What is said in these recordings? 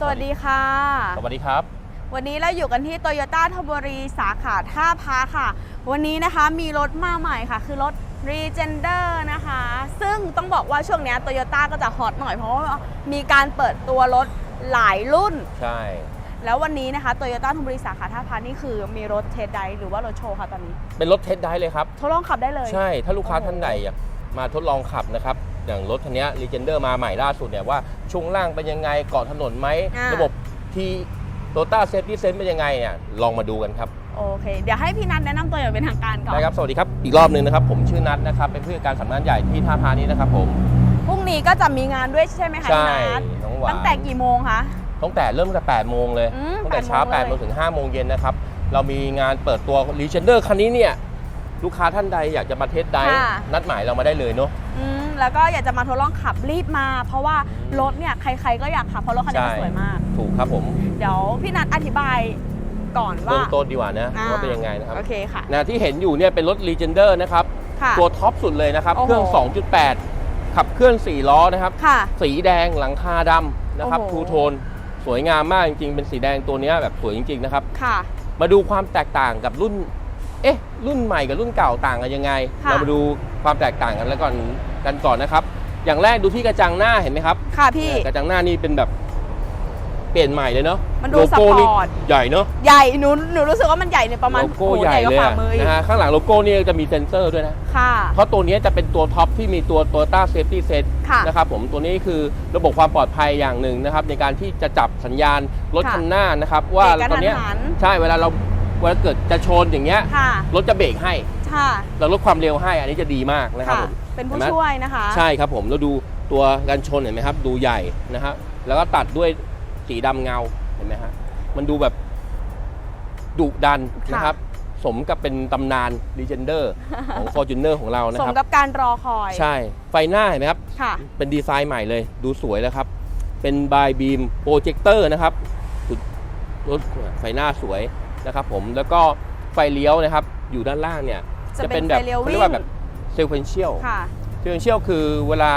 สวัสดีค่ะ สวัสดีครับ วันนี้เราอยู่กันที่โตโยต้าทบุรีสาขาท่าพระค่ะ วันนี้นะคะมีรถมาใหม่ค่ะ คือรถ r e g e n d e r นะคะ ซึ่งต้องบอกว่าช่วงเนี้โตโยต้าก็จะฮอตหน่อยเพราะว่ามีการเปิดตัวรถหลายรุ่น ใช่ แล้ววันนี้นะคะโตโยต้าทบุรีสาขาท่าพระนี่คือมีรถเทสไดหรือว่ารถโชว์ค่ะตอนนี้ เป็นรถเทสได้เลยครับ ทดลองขับได้เลย ใช่ ถ้าลูกค้าโอ้โหท่านใดอยากมาทดลองขับนะครับ อย่างรถคันนี้ Legender มาใหม่ล่าสุดเนี่ยว่าช่วงล่างเป็นยังไงเกาะถนนไหม อ่า ระบบที่โตต้าเซฟตี้เซนเป็นยังไงเนี่ยลองมาดูกันครับโอเค เดี๋ยวให้พี่นัทแนะนำตัวอย่างเป็นทางการก่อน นะครับ สวัสดีครับ อีกรอบหนึ่งนะครับ ผมชื่อนัทนะครับ เป็นผู้จัดการสำนักงานใหญ่ที่ท่าพานี้นะครับผมพรุ่งนี้ก็จะมีงานด้วยใช่ไหมคะใช่พี่นัทน้องหวานตั้งแต่กี่โมงคะ ตั้งแต่เริ่มตั้งแต่8โมงเลย อืมตั้งแต่เช้า8 8โมงถึง5โมงเย็นนะครับ เรามีงานเปิดตัว Legender คันนี้เนี่ยลูกค้าท่านใดอยากจะมาเทสได้ค่ะ นัดหมายเรามาได้เลยเนาะ อืม แล้วก็อยากจะมาทดลองขับรีบมา เพราะว่ารถเนี่ยใครๆก็อยากขับเพราะรถคันนี้มันใช่สวยมาก ถูกครับผม เดี๋ยวพี่นัทอธิบายก่อนเบื้ว่าองต้นดีกว่านะอ่ว่าเป็นยังไงนะครับโอเคค่ะนะที่เห็นอยู่เนี่ยเป็นรถ Legender นะครับค่ะตัวท็อปสุดเลยนะครับโอ้โหเครื่อง 2.8 ขับเคลื่อน 4 ล้อนะครับค่ะสีแดงหลังคาดำนะครับโอ้โหทูโทนสวยงามมากจริงๆ เป็นสีแดงตัวเนี้ยแบบสวยจริง ๆ นะครับค่ะมาดูความแตกต่างกับรุ่น เอ๊ะ รุ่นใหม่กับรุ่นเก่าต่างกันยังไงค่ะเรามาดู ความแตกต่างกันแล้วก่อนกันก่อนนะครับ อย่างแรกดูที่กระจังหน้าเห็นไหมครับค่ะพี่ กระจังหน้านี่เป็นแบบเปลี่ยนใหม่เลยเนาะมันดูโลโก้นี่สปอร์ตใหญ่เนาะใหญ่หนูหนูรู้สึกว่ามันใหญ่เนี่ยประมาณโลโก้โอ้ใหญ่กว่าเลยฝ่าอะมืออีกนะฮะข้างหลังโลโก้นี่จะมีเซ็นเซอร์ด้วยนะค่ะเพราะตัวนี้จะเป็นตัวท็อปที่มีตัว Toyota Safety Set ค่ะนะครับผมตัวนี้คือระบบความปลอดภัยอย่างหนึ่งนะครับ ในการที่จะจับสัญญาณรถค่ะคันหน้านะครับ ว่าเบรกกระตอนเนี้ยทันหันใช่เวลาเราเวลาเกิดจะชนอย่างเงี้ยค่ะรถจะเบรกให้ ค่ะ เราลดความเร็วให้อันนี้จะดีมากนะครับค่ะผมเป็นผู้ห็ไหมช่วยนะคะ ใช่ครับผมแล้วดูตัวกันชนเห็นไหมครับ ดูใหญ่นะครับแล้วก็ตัดด้วยสีดำเงาเห็นไหมฮะมันดูแบบดุดันค่ะนะครับ สมกับเป็นตำนาน Legender ของ Fortuner ของเรานะสคมรับกับการรอคอย ใช่ ไฟหน้าเห็นไหมครับค่ะเป็นดีไซน์ใหม่เลย ดูสวยแล้วครับ เป็นบายบีมโปรเจคเตอร์นะครับสุดรถไฟหน้าสวยนะครับผมแล้วก็ไฟเลี้ยวนะครับ อยู่ด้านล่างเนี่ย จะเป็นแบบไฟเลี้ยวเขาเรียกว่าวิ่งแบบเซล q เ e นเชียลค่ะเซล q เ e นเชียลคือเวลา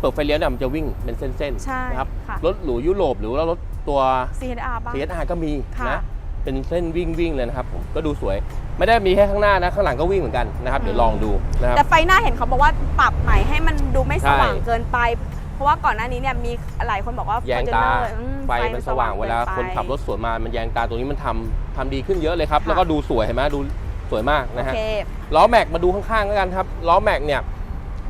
เปิดไฟเลี้ยวเนี่ยมันจะวิ่งเป็นเส้นใช่ๆนะครับค่ะรถหรูยุโรปหรือว่ารถตัว CHR บ้าง CSR ก็มีค่ะนะเป็นเส้นวิ่งวิ่งเลยนะครับผมก็ดูสวย ไม่ได้มีแค่ข้างหน้านะข้างหลังก็วิ่งเหมือนกันนะครับเดี๋ยวลองดูนะครับแต่ไฟหน้าเห็นเขาบอกว่าปรับใหม่ให้มันดูไม่สว่างใช่เกินไป เพราะว่าก่อนหน้านี้เนี่ยมีหลายคนบอกว่าแยงตา Fortuner อืไฟมันสว่างเวลาคนขับรถสวนมามันแยงตาตัวนี้มันทำทำดีขึ้นเยอะเลยครับค่ะแล้วก็ดูสวยเห็นไหมดูสวยมากโอนะฮะเค ล้อแม็กมาดูข้างๆแล้วกันครับล้อแม็กเนี่ย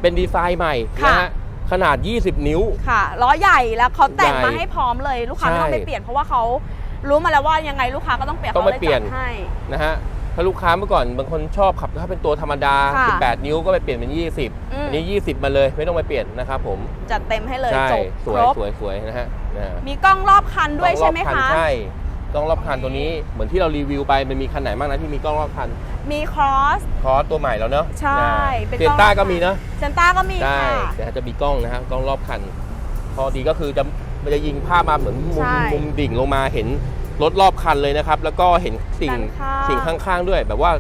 เป็นดีไซน์ใหม่ค่ะนะฮะขนาด 20 นิ้ว ค่ะ ล้อใหญ่แล้วเขาแต่งมาใหญ่ให้พร้อมเลยลูกค้าไม่ต้องใช่ไปเปลี่ยนเพราะว่าเขารู้มาแล้วว่ายังไงลูกค้าก็ต้องเปลี่ยนต้องไปขาลเปลี่ยนจัดให้นะฮะถ้าลูกค้าเมื่อก่อนบางคนชอบขับถ้าเป็นตัวธรรมดาค่ะ18 นิ้วก็ไปเปลี่ยนเป็น 20อืมอันนี้ 20 มาเลยไม่ต้องไปเปลี่ยนนะครับผม จัดเต็มให้เลยใช่จบสควยรบสวยสวยนะฮะนะฮะ มีกล้องรอบคันด้วยใช่ไหมกล้องรอบคะ ใช่ กล้องรอบคันตัวนี้เหมือนที่เรารีวิวไปมันมีคันไหนบ้างนะที่มีกล้องรอบคันมีครอส คอร์สตัวใหม่แล้วเนอะใช่เป็นเซียกล้อง ต้ารอบคันก็มีเนอะเซนต้าก็มีได้ค่ะ เดี๋ยวจะมีกล้องนะฮะกล้องรอบคันพอดีก็คือจะมันจะยิงภาพมาเหมือนมุมใช่มุมดิ่งลงมาเห็นรถรอบคันเลยนะครับ แล้วก็เห็นสิ่งด้านข้าง สิ่งข้างๆด้วย แบบว่า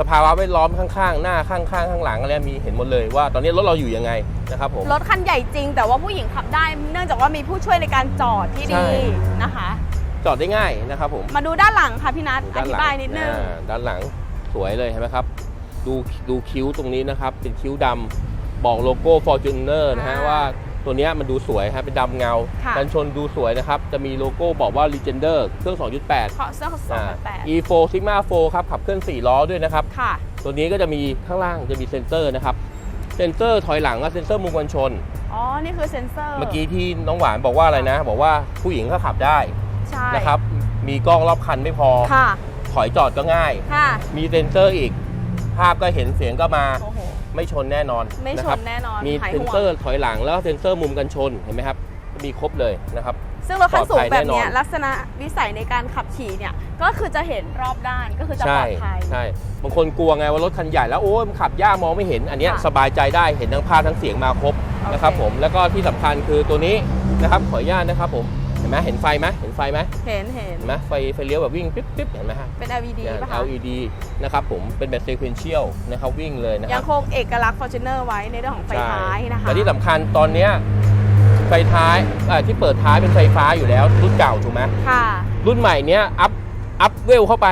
สภาวะแวดล้อมข้างๆ หน้าข้างๆข้างหลังอะไรมีเห็นหมดเลยว่าตอนนี้รถเราอยู่ยังไงนะครับผม รถคันใหญ่จริง แต่ว่าผู้หญิงขับได้ เนื่องจากว่ามีผู้ช่วยในการจอดที่ใช่ ดีนะคะ จอดได้ง่ายนะครับผมมาดูด้านหลังค่ะพี่นัทอด้านธิหลับายนิดนึงอ่าด้านหลังสวยเลยเห็นไหมครับ ดูดูคิ้วตรงนี้นะครับเป็นคิ้วดำบอกโลโก้ Fortuner นะฮะอ่าว่าตัวเนี้ยมันดูสวยครับเป็นดำเงาค่ะกันชนดูสวยนะครับ จะมีโลโก้บอกว่า Legender เครื่อง 2.8ขอเสื้อสองอ่าแปด E4 Sigma 4ครับขับเคลื่อน 4 ล้อด้วยนะครับค่ะตัวนี้ก็จะมีข้างล่างจะมีเซ็นเซอร์นะครับ เซ็นเซอร์ถอยหลังกับเซ็นเซอร์มุมกันชน อ๋อ นี่คือเซ็นเซอร์ เมื่อกี้ที่น้องหวานบอกว่าอะไรนะ บอกว่าผู้หญิงก็ขับได้ ใช่นะครับ มีกล้องรอบคันไม่พอ ค่ะ ถอยจอดก็ง่าย ค่ะ มีเซ็นเซอร์อีก ภาพก็เห็นเสียงก็มา โอ้โห ไม่ชนแน่นอนไม่ชะครับนแน่นอนมีหายเซ็นห่วเซองร์ถอยหลังแล้วก็เซ็นเซอร์มุมกันชนเห็นไหมครับ มีครบเลยนะครับ ซึ่งรถคันสูงปลอดภัยแบบเนี้ยแน่นอน ลักษณะวิสัยในการขับขี่เนี่ย ก็คือจะเห็นรอบด้านก็คือจะปใช่ลอดภัย ใช่ บางคนกลัวไงว่ารถคันใหญ่แล้วโอ้ยมันขับยากมองไม่เห็น อันเนี้ยค่ะสบายใจได้เห็นทั้งภาพทั้งเสียงมาครบโอเค นะครับผมแล้วก็ที่สำคัญคือตัวนี้นะครับขออนุญาตนะครับผมเห็น ไหมเห็นไฟไหมเห็นไฟไหมเห็นเห็นเห็นไหมไฟไฟเลี้ยวแบบวิ่งปิ๊บปิ๊บเห็นไหมฮะเป็น LED เนี่ย ป่ะคะ LED นะครับผมเป็นแบบ sequential นะครับวิ่งเลยนะคยัรังบคงเอกลักษณ์ Fortuner ไว้ในเรื่องของไฟท้ายนะคะ แต่ที่สำคัญตอนเนี้ยไฟท้ายเอ่อที่เปิดท้ายเป็นไฟฟ้าอยู่แล้วรุ่นเก่าถูกไหม ค่ะ รุ่นใหม่เนี้ยอัพอัพเวลเข้าไป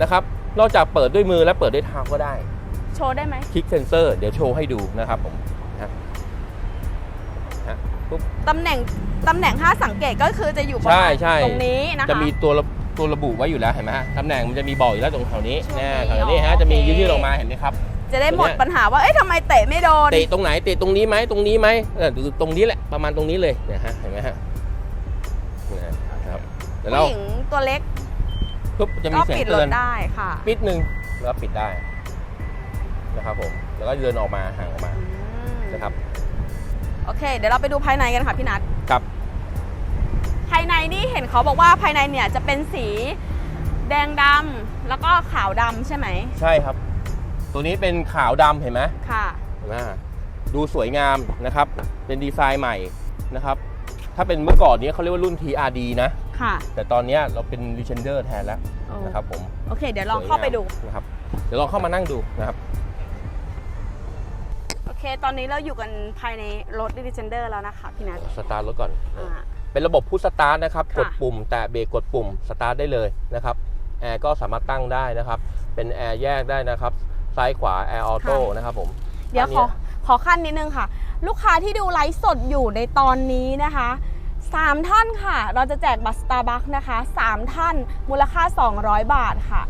นะครับนอกจากเปิดด้วยมือและเปิดด้วยเท้าก็ได้ โชว์ได้ไหม คลิกเซนเซอร์ เดี๋ยวโชว์ให้ดูนะครับผมนะฮะ ปุ๊บตำแหน่งตำแหน่งถ้าสังเกตก็คือจะอยู่ประใช่มาณใช่ตรงนี้นะคะ จะมีตัวระตัวระบุไว้อยู่แล้วเห็นไหมฮะตำแหน่งมันจะมีบอกอยู่แล้วตรงแถวนี้ช่วงนี้แน่แถวนี้อ๋ฮะอจะมีโอเค ยืดๆออกมาเห็นไหมครับ จะได้หมดตัวเนี้ยปัญหาว่า เอ้ยทำไมเตะไม่โดน เตะตรงไหนเตะตรงนี้ไหมตรงนี้ไหมเออดูตรงนี้แหละประมาณตรงนี้เลยเนี่ยฮะเห็นไหมฮะนะครับเดี๋ยวเราผู้หญิงตัวเล็กปุ๊บจะมีก็เสียงปิดรเตือถนได้ค่ะ ปิดหนึ่งแล้วปิดได้นะครับผมแล้วก็เดินออกมาห่างออกมาอืมนะครับ โอเค เดี๋ยวเราไปดูภายในกันค่ะพี่นัทกับภายในนี่เห็นเขาบอกว่าภายในเนี่ยจะเป็นสีแดงดำแล้วก็ขาวดำใช่ไหมใช่ครับ ตัวนี้เป็นขาวดำเห็นไหมค่ะ เห็นไหมดูสวยงามนะครับ เป็นดีไซน์ใหม่นะครับ ถ้าเป็นเมื่อก่อนเนี้เขาเรียกว่ารุ่น TRD นะ ค่ะ แต่ตอนเนี้ยเราเป็น Legender แทนแล้วโอ้นะครับผมโอเค เดี๋ยวลองเข้าไปดูสวยงมนะครับ เดี๋ยวลองเข้ามานั่งดูนะครับโอ เค ตอนนี้เราอยู่กันภายในรถดิจิเนเดอร์แล้วนะคะพี่นัทสตาร์ทรถก่อน อ่า เป็นระบบพุชสตาร์ทนะครับ ค่ะ กดปุ่ม แตะเบรกกดปุ่มสตาร์ทได้เลยนะครับ แอร์ก็สามารถตั้งได้นะครับ เป็นแอร์แยกได้นะครับ ซ้ายขวาแอร์ออโต้นะครับผม เดี๋ยวอันขนี้อขอขั้นนิดนึงค่ะ ลูกค้าที่ดูไลฟ์สดอยู่ในตอนนี้นะคะสามท่านค่ะ เราจะแจกบัตรสตาร์บัคนะคะสามท่านมูลค่า 200 บาทค่ะ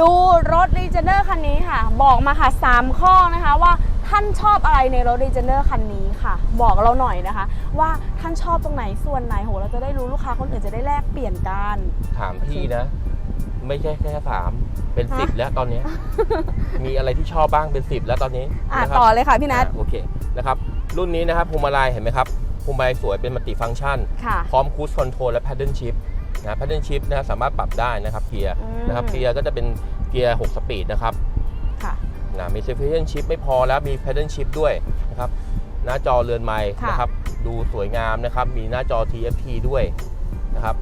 ดูรถ r e g e n e r คันนี้ค่ะ บอกมาค่ะ 3 ข้อนะคะว่าท่านชอบอะไรในรถ r e g e n e r คันนี้ค่ะ บอกเราหน่อยนะคะ ว่าท่านชอบตรงไหนส่วนไหนโห เราจะได้รู้ลูกค้าคนอื่นจะได้แลกเปลี่ยนกัน ถามพี่นะ ไม่ใช่แค่สามเป็นสิบฮะแล้วตอนเนี้ยมีอะไรที่ชอบบ้างเป็นสิบแล้วตอนนี้อะนะครับต่อเลยค่ะพี่นัทอะโอเคนะครับรุ่นนี้นะครับพวงมาลัยเห็นไหมครับพวงมาลัยสวยเป็นมัลติฟังก์ชัน ค่ะ พร้อมคูสคอนโทรลและแพดเดิลชิพ นะแพดเดิลชิพนะสามารถปรับได้นะครับเกียร์อืมนะครับเกียร์ก็จะเป็นเกียร์ 6 สปีดนะครับค่ะนะมีเซฟ i เ n นชิพไม่พอแล้วมีแพดเดิลชิพด้วยนะครับหน้าจอเรือนไม้ค่ะนะครับดูสวยงามนะครับ มีหน้าจอ TFT ด้วยนะครับ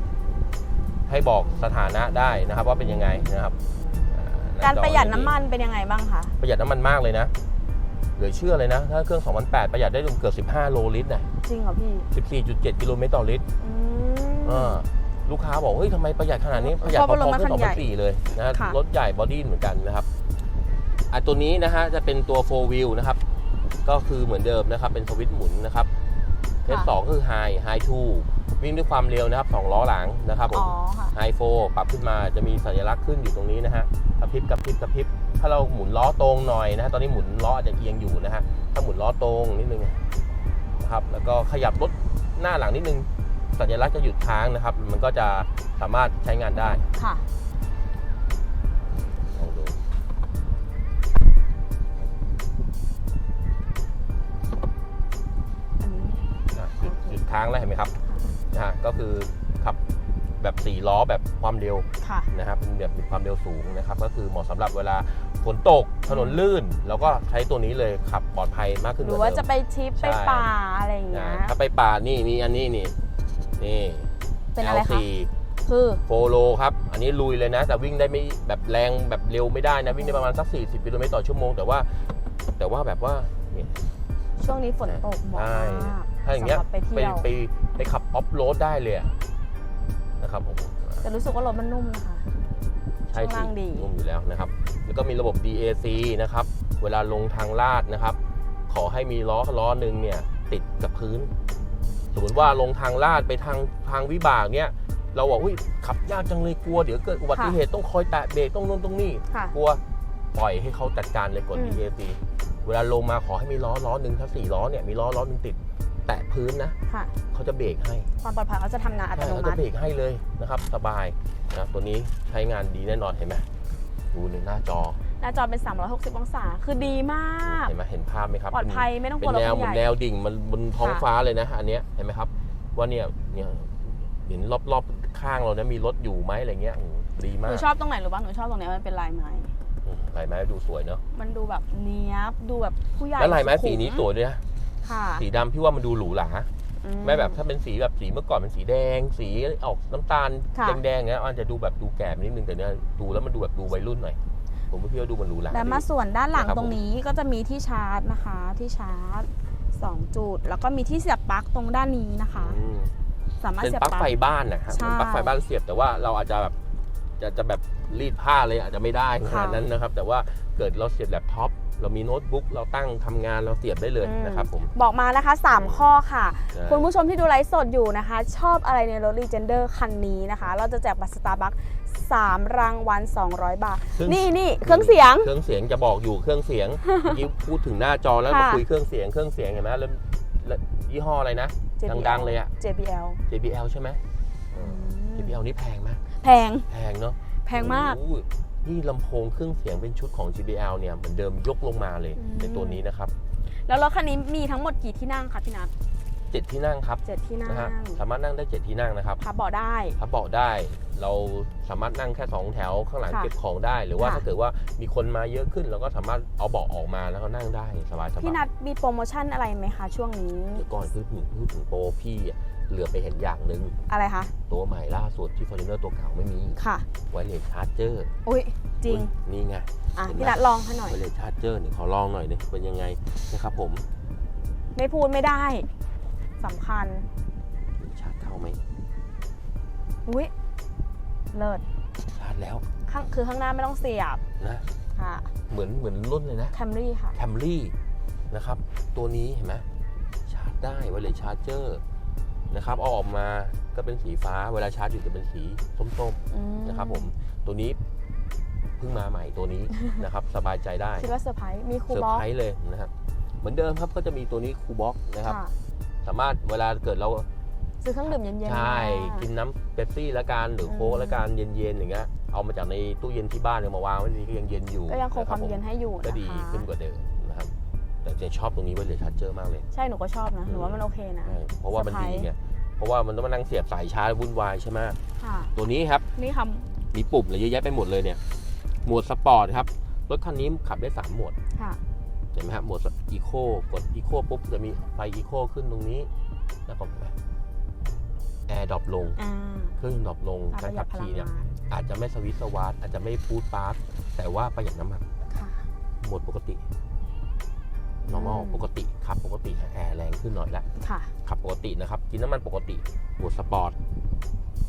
ให้บอกสถานะได้นะครับว่าเป็นยังไงนะครับอ่หการจอประหยัดน้ำมันเป็นยังไงบ้างคะประหยัดน้ำมันมากเลยนะเหลือเชื่อเลยนะ ถ้าเครื่อง 2008 ประหยัดได้รวมเกือบ 15 โลลิตรนะจริงเหรอพี่ 14.7 กิโลเมตรต่อลิตรอืเอมอ ลูกค้าบอกเฮ้ยทำไมประหยัดขนาดนี้ประหยัดเพพอราะว่าๆรถมันขึ้นคันใหญ่2004เลยนะค่ะ รถใหญ่บอดี้เหมือนกันนะครับอะตัวนี้นะฮะจะเป็นตัว4 wheel นะครับ ก็คือเหมือนเดิมนะครับ เป็นสวิตช์หมุนนะครับเพจสองก็คือ high high two วิ่งด้วยความเร็วนะครับสองล้อหลังนะครับผอ๋ม อค่ะ high four ปรับขึ้นมาจะมีสัญลักษณ์ขึ้นอยู่ตรงนี้นะฮะกระพริบกระพริบกระพริบ ถ้าเราหมุนล้อตรงหน่อยนะฮะตอนนี้หมุนล้ออาจจะเอียงอยู่นะฮะถ้าหมุนล้อตรงนิดนึงนะครับ แล้วก็ขยับรถหน้าหลังนิดนึง สัญลักษณ์จะหยุดค้างนะครับ มันก็จะสามารถใช้งานได้ค่ะลองดูอันนี้นะหยุดหยุดค้างแล้วเห็นไหมครับนะฮะก็คือขับแบบ4ล้อแบบความเร็วค่ะ นะครับเป็นแบบมีความเร็วสูงนะครับ ก็คือเหมาะสำหรับเวลาฝนตกถนนลื่น แล้วก็ใช้ตัวนี้เลยขับปลอดภัยมากขึ้นหกรือว่าว่าเดิจะมไปทริปใช่ ไปป่าอะไรอย่างเงี้นะย ถ้าไปป่านี่มีอันนี้นี่ นี่เป็นอะไร L4 คะ คือโฟโลครับ อันนี้ลุยเลยนะ แต่วิ่งได้ไม่แบบแรงแบบเร็วไม่ได้นะ วิ่งได้ประมาณสัก 40กิโลเมตรต่อชั่วโมง แต่ว่า แต่ว่าแบบว่านี่ช่วงนี้ฝนตกเหมาะใช่มากถ้าอย่างเงี้ยสำหรับไปไปเที่ยวไปไปขับออฟโรดได้เลยอะนะครับผมแต่รู้สึกว่ารถมันนุ่มนะคะใช่ช่วงสิล่างดีนุ่มอยู่แล้วนะครับ แล้วก็มีระบบ DAC นะครับ เวลาลงทางลาดนะครับ ขอให้มีล้อล้อหนึ่งเนี่ย ติดกับพื้น สมมติว่าลงทางลาดไปทางทางวิบากเนี่ยเราบอกอุ้ยขับยากจังเลยกลัวเดี๋ยวเกิดอุบัติเหตุต้องคอยแตะเบรกต้องนู่นต้องนี่ค่ะกลัวปล่อยให้เขาจัดการเลยกดอืม DAC เวลาลงมาขอให้มีล้อล้อหนึ่งถ้าสี่ล้อเนี่ยมีล้อล้อหนึ่งติด แตะพื้นนะค่ะเขาจะเบรกให้ ความปลอดภัยเขาจะทำงานอัตใช่โนเขามัจะติเบรกให้เลยนะครับ สบายนะตัวนี้ใช้งานดีแน่นอนเห็นไหมดูในหน้าจอ หน้าจอเป็น 360 องศา คือดีมาก เห็นไหมเห็นภาพไหมครับปลอดภัยไม่ต้องกเป็ลัวนรถแนวคันเหมือนใหแนญ่วดิ่งมันบนท้องค่ะฟ้าเลยนะ อันเนี้ยเห็นไหมครับ ว่าเนี่ยเนี่ยเห็นรอบๆข้างเรานะมีรถอยู่ไหมอะไรเงี้ยโอ้โหดีหมากนูชอบตรงไหนหรือว่าหนูชอบตรงเนี้ยมันเป็นลายไม้อืมลายไม้ดูสวยเนาะมันดูแบบเนี้ยบดูแบบผู้ใหญ่แล้วลายไม้สุสีขุนี้สวยด้วยนะค่ะสีดำพี่ว่ามันดูหรูหราอืไม่แบบถ้าเป็นสีแบบสีเมื่อก่อนเป็นสีแดง สีออกน้ำตาลค่ะแดงๆเงี้ยอาจจะดูแบบดูแก่ไปนิดนึงแต่เนี้ยดูแล้วมันดูแบบดูวัยรุ่นหน่อย ผมว่าพี่ว่าดูมันหรูหราและดีมาส่วนด้านหลังนะครับตรงนี้ก็จะมีที่ชาร์จนะคะที่ชาร์จ 2 จุด แล้วก็มีที่เสียบปลั๊กตรงด้านนี้นะคะ อืมสามารถเป็นเสียบปลั๊กปลั๊กไฟบ้านนะครับใช่เป็นปลั๊กไฟบ้านเสียบแต่ว่าเราอาจจะแบบจะจะแบบรีดผ้าเลยอาจจะไม่ได้ขค่ะนาดนั้นนะครับ แต่ว่าเกิดเราเสียบแล็ปท็อปเรามีโน้ตบุ๊กเราตั้งทำงานเราเสียบได้เลยอืม นะครับผมบอกมานะคะ 3 ข้อค่ะใช่คุณผู้ชมที่ดูไลฟ์สดอยู่นะคะ ชอบอะไรในรถ Legender คันนี้นะคะ เราจะแจกบัตรสตาร์บัค 3 รางวัล 200 บาท ซึ่ง นี่นี่เครื่องเสียง เครื่องเสียงจะบอกอยู่เครื่องเสียง เมื่อกี้พูดถึงหน้าจอแล้วค่ะมาคุยเครื่องเสียงเครื่องเสียงเห็นไหมแล้วแล้วยี่ห้ออะไรนะ JBL ดังๆเลยอะ JBL JBL ใช่ไหมเออ JBL นี่แพงไหมแพงแพงเนาะแพงมาก โอ้โหนี่ลำโพงเครื่องเสียงเป็นชุดของ JBL เนี่ยเหมือนเดิมยกลงมาเลยอืม ในตัวนี้นะครับ แล้วรถคันนี้มีทั้งหมดกี่ที่นั่งคะพี่นัท เจ็ดที่นั่งครับเจ็ดที่นั่งนะฮะสามารถนั่งได้เจ็ดที่นั่งนะครับพับเบาะได้ พับเบาะได้ เราสามารถนั่งแค่สองแถวข้างหลังค่ะเก็บของได้ หรือว่าค่ะ ถ้าเกิดว่ามีคนมาเยอะขึ้นเราก็สามารถเอาเบาะออกมาแล้วก็นั่งได้สบายๆพี่นัทมีโปรโมชั่นอะไรไหมคะช่วงนี้เดี๋ยวก่อนพูดถึงพูดถึงโปรพี่อะเหลือไปเห็นอย่างหนึ่งอะไรคะ ตัวใหม่ล่าสุดที่ f o r t u n e r ตัวเก่าไม่มีค่ะ ไวเลสชาร์เจอร์อุ้ยจริง นี่ไง อะเห็นไหม พี่นัทลองให้หน่อย ไวเลสชาร์เจอร์นี่ขอลองหน่อยนี่เป็นยังไงนะครับผม ไม่พูดไม่ได้ สำคัญ ชาร์จเข้าไหมอุ้ยเลิศชาร์จแล้วข้างคือข้างหน้าไม่ต้องเสียบนะค่ะเหมือนเหมือนรุ่นเลยนะแคมรี่ค่ะแคมรี่นะครับ ตัวนี้เห็นไหมชาร์จได้ไวเลสชาร์เจอร์นะครับเอาออกมาก็เป็นสีฟ้าเวลาชาร์จอยู่จะเป็นสีส้มอืมๆนะครับ ผมตัวนี้เพิ่งมาใหม่ตัวนี้นะครับ สบายใจได้คิดว่าเซอร์ไพรส์มีคูเซอบอร์ลไพรส์เลยนะครับเหมือนเดิมครับก็จะมีตัวนี้คูบ็อกนะครับค่ะ สามารถเวลาเกิดเราซื้อเครื่องดื่มเย็นๆใช่มากินน้ำเป๊ปซี่ละกันหรืออืมโค้กละกันเย็นๆอย่างเงี้ยเอามาจากในตู้เย็นที่บ้านเนี่ยมาวางไว้นี่ก็ยังเย็นอยู่ก็ยังคงนะครัวาบมผมเย็นให้อยู่นะคะก็ดีขึ้นกว่าเดิมนะครับแต่จะชอบตรงนี้ไว้เลยชาร์จเจอร์มากเลย ใช่หนูก็ชอบนะหนูว่ามันโอเคนะใช่เพราะว่ามันเซอร์ไพรดีส์ไงเพราะว่ามันต้องมานั่งเสียบสายชาร์จวุ่นวายใช่ไหมค่ะตัวนี้ครับนี่คมีปุ่มอะไรเยอะแยะไปหมดเลยเนี่ยโหมดสปอร์ตครับรถคันนี้ขับได้สามโหมดำค่ะเห็นไหมครับโหมดอีโคกดอีโคปุ๊บจะมีไฟอีโคขึ้นตรงนี้แล้วก็เห็นไหมแอร์ดรอปลงอ่าเครื่องดรอปลงปการระหยัขัดบพลังขี่เนี่ยงานอาจจะไม่สวิตช์สวาร์ทอาจจะไม่ฟูดฟาสแต่ว่าประหยัดน้ำมันค่ะโหมดปกติ normal อืมปกติขับปกติแอร์แรงขึ้นหน่อยละค่ะขับปกตินะครับ กินน้ำมันปกติโหมดสปอร์ต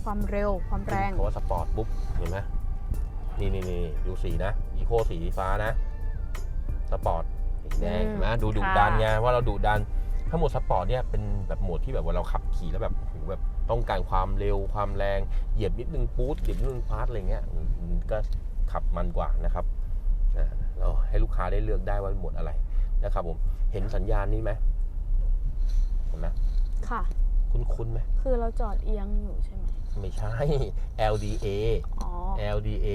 ความเร็วความแรงเพราะว่าสปอร์ตปุ๊บเห็นไหมนี่นี่นี่ดูสีนะอีโคสีฟ้านะ สปอร์ตสี แดงอืมเห็นไหมดูดุค่ะดันไงว่าเราดุดันถ้าโหมดสปอร์ตเนี่ยเป็นแบบโหมดที่แบบว่าเราขับขี่แล้วแบบโอ้โหแบบต้องการความเร็วความแรงเหยียบนิดนึงปู๊ดเหยียบนิดนึงพาร์ทอะไรเงี้ยมันก็ขับมันกว่านะครับอ่าเราให้ลูกค้าได้เลือกได้ว่าโหมดอะไรนะครับผมเห็นสัญญาณนี้ไหมเห็นไหมค่ะ คุ้นๆไหมคือเราจอดเอียงอยู่ใช่ไหมไม่ใช่ LDA อ๋อ LDA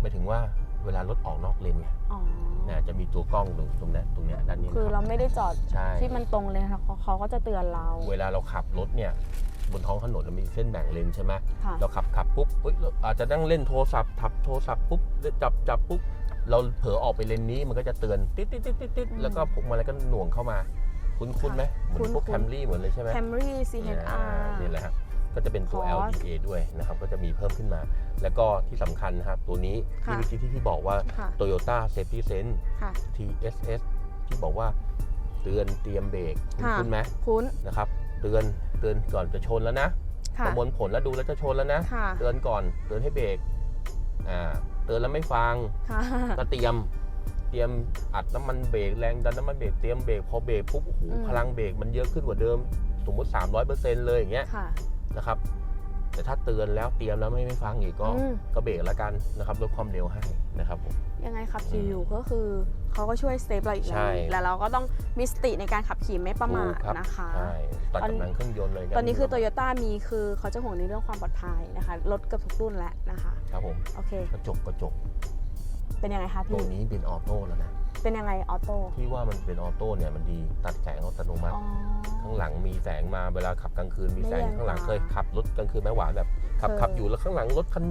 หมายถึงว่า เวลารถออกนอกเลนไงอ๋อ นะจะมีตัวกล้องตรงตรงเนี้ยตรงเนี้ยด้านนี้คือนะคเรารับไม่ได้จอดใช่ที่มันตรงเลยค่ะเขาเขาก็จะเตือนเราเวลาเราขับรถเนี่ยบนท้องถนนเรามีเส้นแบ่งเลนใช่ไหมค่ะเราขับขับปุ๊บเฮ้ยเราอาจจะนั่งเล่นโทรศัพท์ทับโทรศัพท์ปุ๊บแล้วจับจับปุ๊บเราเผลอออกไปเลนนี้มันก็จะเตือนติดติดติดติดติดแล้วก็พวกมาแล้วก็หน่วงเข้ามา คุ้นคุ้นไหมเหมือนพวกแคมรี่เหมือนเลยใช่ไหมแคมรี่ อ่า CHR นี่แหละครับ ก็จะเป็นตัว Cross LDA ด้วยนะครับก็จะมีเพิ่มขึ้นมา แล้วก็ที่สำคัญนะครับ ตัวนี้ที่ค่ะเมื่อกี้ที่พี่บอกว่า ค่ะ Toyota Safety Sense ค่ะ TSS ที่บอกว่าเตือนเตรียมเบรกค่ะ คุ้นไหมคุ้นนะครับ เตือนเตือนก่อนจะชนแล้วนะค่ะประมวลผลแล้วดูแล้วจะชนแล้วนะ ค่ะเตือนก่อนเตือนให้เบรกอ่าเตือนแล้วไม่ฟัง ค่ะ ก็เตรียมเตรียมอัดน้ำมันเบรกแรงดันน้ำมันเบรกเตรียมเบรกพอเบรกปุ๊บโอ้โหอืม พลังเบรกมันเยอะขึ้นกว่าเดิม สมมติ 300%เลยอย่างเงี้ยค่ะ นะครับ แต่ถ้าเตือนแล้วเตรียมแล้วไม่ไม่ฟังอีกก็อืม ก็เบรกแล้วกันนะครับลดความเร็วให้นะครับผม ยังไงขับขี่อยู่ก็คือเขาก็ช่วยเซฟเราอีกใช่แล้วแล้วเราก็ต้องมีสติในการขับขี่ไม่ประมาทถูกครับนะคะ ใช่ตัดตอนกำลังเครื่องยนต์เลยตอนนี้คือโตโยต้ามีคือเขาจะห่วงในเรื่องความปลอดภัยนะคะรถเกือบทุกรุ่นแล้วนะคะ ครับผมโอเค กระจกกระจกเป็นยังไงคะตัพี่วนี้เป็นออโต้แล้วนะ เป็นยังไงออโต้ที่ว่ามันเป็นออโต้เนี่ยมันดีตัดแสงอัตโนมัติอ๋อข้างหลังมีแสงมาเวลาขับกลางคืนมีแสงไม่แรงข้างหลังตาเคยขับรถกลางคืนไหมหวานแบบขับเคยขับอยู่แล้วข้างหลังรถคัน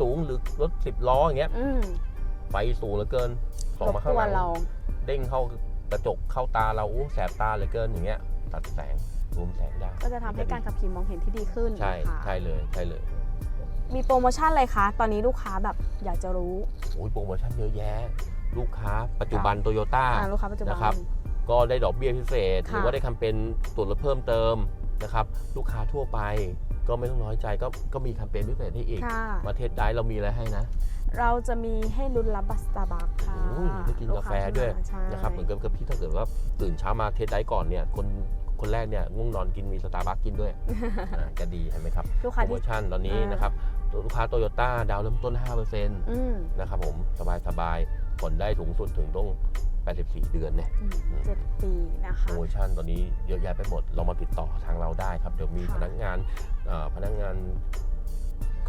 สูงหรือรถสิบล้ออย่างเงี้ยอืมไฟสูงเหลือเกินส่องรบมากข้างหวลันงเราเด้งเข้ากระจกเข้าตาเราอู้แสบตาเหลือเกินอย่างเงี้ย ตัดแสงรวมแสงได้ก็จะทำให้การขับขี่มองเห็นที่ดีขึ้นใช่นะคะใช่เลยใช่เลย มีโปรโมชั่นอะไรคะ ตอนนี้ลูกค้าแบบอยากจะรู้โอ้ยโปรโมชั่นเยอะแยะ ลูกค้าปัจจุบันโตโยต้าอ่าลูกค้าปัจจุบัน นะครับก็ได้ดอกเบี้ยพิเศษหค่ะรือว่าได้แคมเปญส่วนลดเพิ่มเติมนะครับลูกค้าทั่วไปก็ไม่ต้องน้อยใจก็ก็มีแคมเปญพิเศษให้อีกค่ะมาเทศได้เรามีอะไรให้นะ เราจะมีให้ลุ้นรับบัตรสตาร์บัคค่ะโอ้ยได้กินกาแฟด้วย ลูค้ที่มาใช่นะครับเหมือนกับกับพี่ถ้าเกิดว่าตื่นเช้ามาเทสได้ก่อนเนี่ยคนคนแรกเนี่ยง่วงนอนกินมีสตาร์บัคกินด้วยอ่าก็ดีเห็นไหมครับลูกโปค้ารโมที่ ชั่นตอนนี้อ่าน นะครับลูกค้าโตโยต้าดาวเริ่มต้น5%นอืมะครับผมสบายสบายๆ ผ่อนได้สูงสุดถึงต้อง 84 เดือนเนี่ยอืมเจ็ดปีนะคะโปรโมชั่นตอนนี้เยอะแยะไปหมดเรามาติดต่อทางเราได้ครับ เดี๋ยวมีค่ะพนักงานเอ่อพนักงาน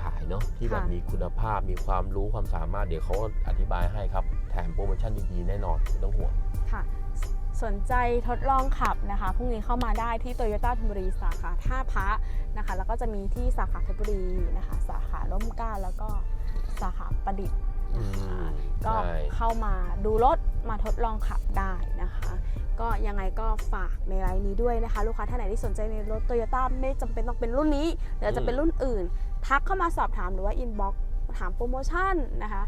ขายเนาะที่แบบค่ะมีคุณภาพมีความรู้ความสามารถเดี๋ยวเขาอธิบายให้ครับ แถมโปรโมชั่นดีๆ แน่นอนไม่ต้องห่วงค่ะสนใจทดลองขับนะคะพรุ่งนี้เข้ามาได้ที่โตโยต้าธนบุรีสาขาท่าพระนะคะ แล้วก็จะมีที่สาขาเพชรบุรีนะคะ สาขาร่มเกล้าแล้วก็สาขาประดิษฐ์นะคะอืม ก็ใช่เข้ามาดูรถมาทดลองขับได้นะคะ ก็ยังไงก็ฝากในไลน์นี้ด้วยนะคะ ลูกค้าท่านไหนที่สนใจในรถโตโยต้าไม่จำเป็นต้องเป็นรุ่นนี้เดี๋ยวจะเป็นรุ่นอื่น ทักเข้ามาสอบถามหรือว่าอินบ็อกถามโปรโมชั่นนะคะ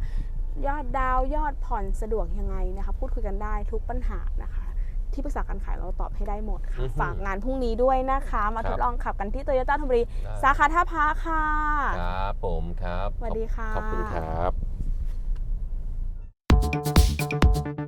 ยอดดาวยอดผ่อนสะดวกยังไงนะคะ พูดคุยกันได้ทุกปัญหานะคะที่ปรึกษาการขายเราตอบให้ได้หมดค่ะอือฮึฝากงานพรุ่งนี้ด้วยนะคะ มาครับทดลองขับกันที่โตโยต้าธนบุรีได้สาขาท่าพระค่ะ ครับผมครับ สวัสดีค่ะ ขอบคุณครับ Thank you.